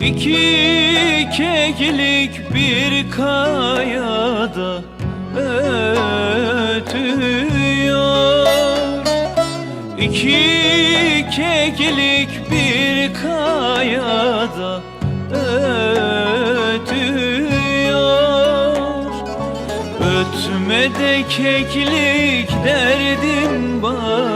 İki keklik bir kayada ötüyor. İki keklik Ötme de keklik derdin bana